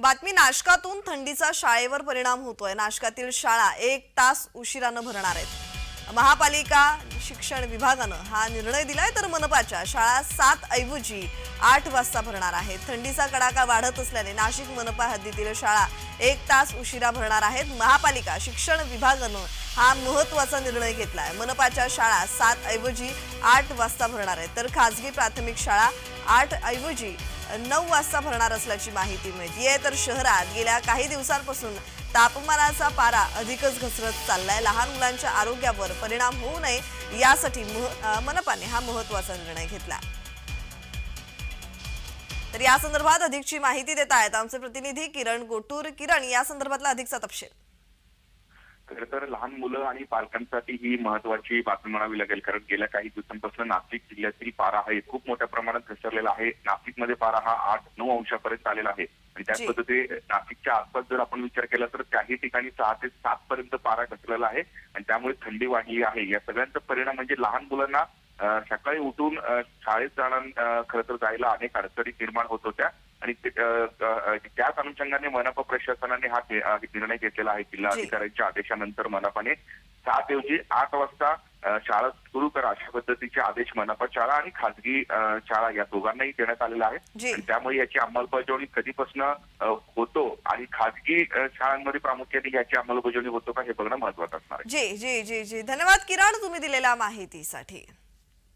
बातमी नाशकातून थंडीचा शाळेवर परिणाम होतोय. नाशकातील शाळा एक तास उशिरानं भरणार आहेत. महापालिका शिक्षण विभागानं हा निर्णय दिलाय तर मनपाच्या शाळा सात ऐवजी आठ वाजता भरणार आहेत. थंडीचा कडाका वाढत असल्याने नाशिक मनपा हद्दीतील शाळा एक तास उशिरा भरणार आहेत. महापालिका शिक्षण विभागानं हा महत्त्वाचा निर्णय घेतलाय. मनपाच्या शाळा सात ऐवजी आठ वाजता भरणार आहेत. तर खासगी प्राथमिक शाळा आठ ऐवजी नऊ वाजता भरणार असल्याची माहिती मिळतीये. तर शहरात गेल्या काही दिवसांपासून तापमानाचा पारा अधिकच घसरत चाललाय. लहान मुलांच्या आरोग्यावर परिणाम होऊ नये यासाठी मनपाने हा महत्त्वाचा निर्णय घेतला. तर या संदर्भात अधिकची माहिती देत आहेत आमचे प्रतिनिधी किरण गोटूर. किरण या संदर्भातला अधिकचा तपशील. खरं तर लहान मुलं आणि पालकांसाठी ही महत्वाची बातमी म्हणावी लागेल कारण गेल्या काही दिवसांपासून नाशिक जिल्ह्यातील पारा हा खूप मोठ्या प्रमाणात घसरलेला आहे. नाशिकमध्ये पारा हा आठ नऊ अंशापर्यंत आलेला आहे. आणि त्याच जी. पद्धतीने नाशिकच्या आसपास जर आपण विचार केला तर काही ठिकाणी सहा ते सात पर्यंत पारा घसरलेला आहे आणि त्यामुळे थंडी वाढली आहे या सगळ्यांचा परिणाम म्हणजे लहान मुलांना सकाळी उठून शाळेत जाणं खरं तर जायला अनेक अडचणी निर्माण होत होत्या आणि त्याच अनुषंगाने मनपा प्रशासनाने हा निर्णय घेतलेला आहे जिल्हा. अधिकाऱ्यांच्या आदेशानंतर मनपाने सात ऐवजी आठ वाजता शाळा सुरू करा अशा पद्धतीचे आदेश मनपा शाळा आणि खासगी शाळा या दोघांनाही देण्यात आलेला आहे त्यामुळे याची अंमलबजावणी कधीपासून होतो आणि खासगी शाळांमध्ये प्रामुख्याने याची अंमलबजावणी होतो का हे बघणं महत्वाचं असणार जी जी जी जी. धन्यवाद किरण तुम्ही दिलेल्या माहितीसाठी.